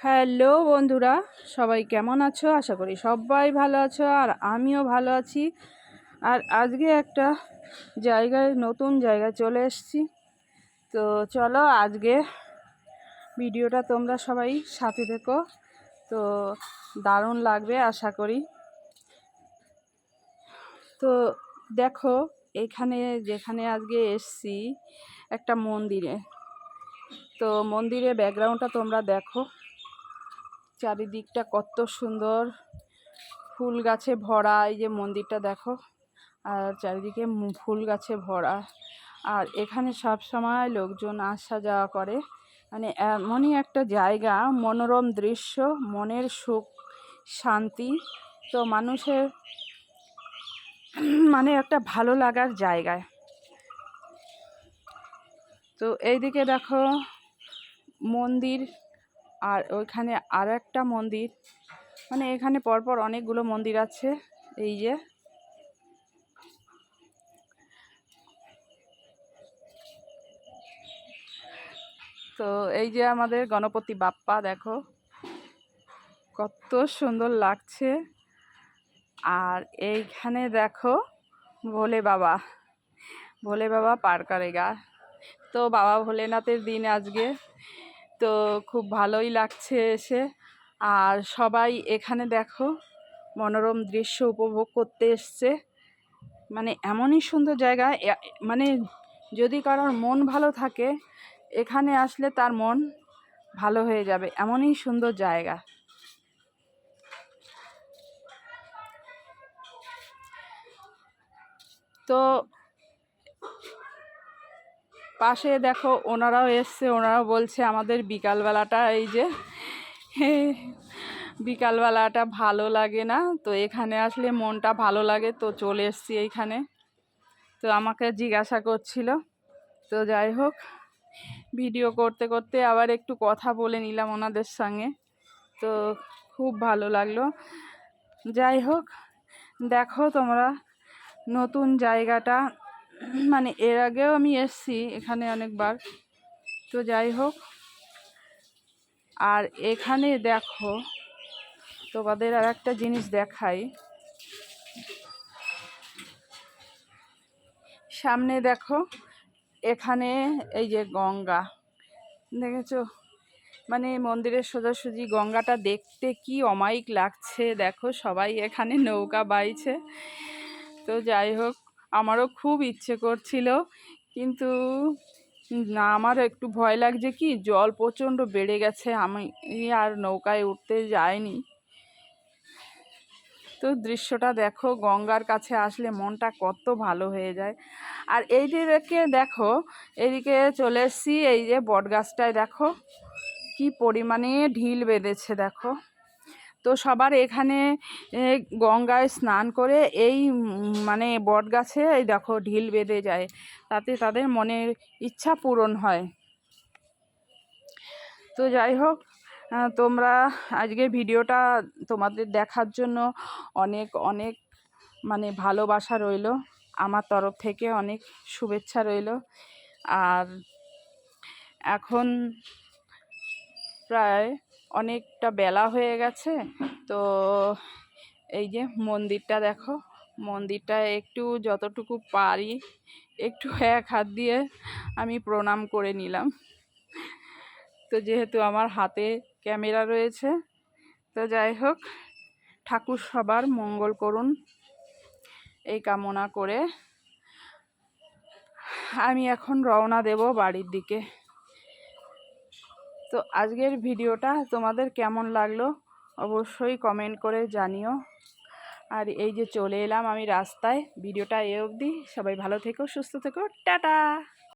Hello বন্ধুরা, সবাই কেমন আছো? আশা করি সবাই ভালো আছো আর আমিও ভালো আছি। আর আজকে একটা জায়গায়, নতুন জায়গায় চলে এসেছি। তো চলো আজকে ভিডিওটা তোমরা সবাই সাথে দেখো তো দারুণ লাগবে, আশা করি। তো দেখো, এখানে যেখানে আজকে এসছি, একটা মন্দিরে। তো মন্দিরে ব্যাকগ্রাউন্ডটা তোমরা দেখো। চারিদিকটা কত সুন্দর। ফুল গাছে ভরা, এই যে মন্দিরটা দেখো। আর চারিদিকে ফুল গাছে ভরা। আর এখানে সব সময় লোকজন আসা যাওয়া করে। মানে এমনই একটা জায়গা, মনোরম দৃশ্য, মনের সুখ, শান্তি। তো মানুষের মানে একটা ভালো লাগার জায়গায়। তো এইদিকে দেখো মন্দির আর ওইখানে আর একটা মন্দির। মানে এখানে পরপর অনেকগুলো মন্দির আছে, এই যে। তো এই যে আমাদের গণপতি বাপ্পা, দেখো। কত সুন্দর লাগছে। আর এইখানে দেখো, ভোলে বাবা। ভোলে বাবা পার করে গা। তো বাবা ভোলেনাথের দিন আজকে। তো খুব ভালোই লাগছে এসে। আর সবাই এখানে দেখো, মনোরম দৃশ্য উপভোগ করতে এসছে। মানে এমনই সুন্দর জায়গা মানে যদি কারোর মন ভালো থাকে, এখানে আসলে তার মন ভালো হয়ে যাবে। এমনই সুন্দর জায়গা। তো পাশে দেখো ওনারাও এসছে, ওনারাও বলছে আমাদের বিকালবেলাটা এই যে, বিকালবেলাটা ভালো লাগে না। তো এখানে আসলে মনটা ভালো লাগে, তো চলে এসছি এইখানে। তো আমাকে জিজ্ঞাসা করছিল। তো যাই হোক, ভিডিও করতে করতে আবার একটু কথা বলে নিলাম ওনাদের সঙ্গে। তো খুব ভালো লাগল। যাই হোক, দেখো তোমরা নতুন জায়গাটা মানে এর আগেও আমি এসছি এখানে অনেকবার। তো যাই হোক, আর এখানে দেখো, তোমাদের আর একটা জিনিস দেখাই। সামনে দেখো, এখানে এই যে গঙ্গা, দেখেছ? মানে মন্দিরের সোজাসুজি গঙ্গাটা দেখতে কি অমায়িক লাগছে, দেখো সবাই এখানে নৌকা বাইছে। তো যাই হোক আমারও খুব ইচ্ছে করছিল। কিন্তু না আমার একটু ভয় লাগছে কি, জল প্রচণ্ড বেড়ে গেছে, আমি আর নৌকায় উঠতে যাইনি। তো দৃশ্যটা দেখো, গঙ্গার কাছে আসলে মনটা কত ভালো হয়ে যায়। আর এই দিকে দেখো এদিকে চলে এসছি, এই যে বট গাছটায় দেখো, কি পরিমাণে ঢিল বেঁধেছে দেখো। তো সবার এখানে গঙ্গায় স্নান করে এই মানে বট গাছে এই দেখো ঢিল বেঁধে যায়। তাতে তাদের মনের ইচ্ছা পূরণ হয়। তো যাই হোক তোমরা আজকে ভিডিওটা তোমাদের দেখার জন্য অনেক অনেক মানে ভালোবাসা রইল। আমার তরফ থেকে অনেক শুভেচ্ছা রইল। আর এখন প্রায় অনেকটা বেলা হয়ে গেছে। তো এই যে মন্দিরটা দেখো, মন্দিরটা একটু যতটুকু পারি একটু এক হাত দিয়ে আমি প্রণাম করে নিলাম। তো যেহেতু আমার হাতে ক্যামেরা রয়েছে, তো যাই হোক, ঠাকুর সবার মঙ্গল করুন এই কামনা করে। আমি এখন রওনা দেব বাড়ির দিকে। তো আজকের ভিডিওটা তোমাদের কেমন লাগল অবশ্যই কমেন্ট করে জানিও। আর এই যে চলে এলাম আমি রাস্তায়, ভিডিওটা এ অবধি। সবাই ভালো থেকো, সুস্থ থেকো, টাটা!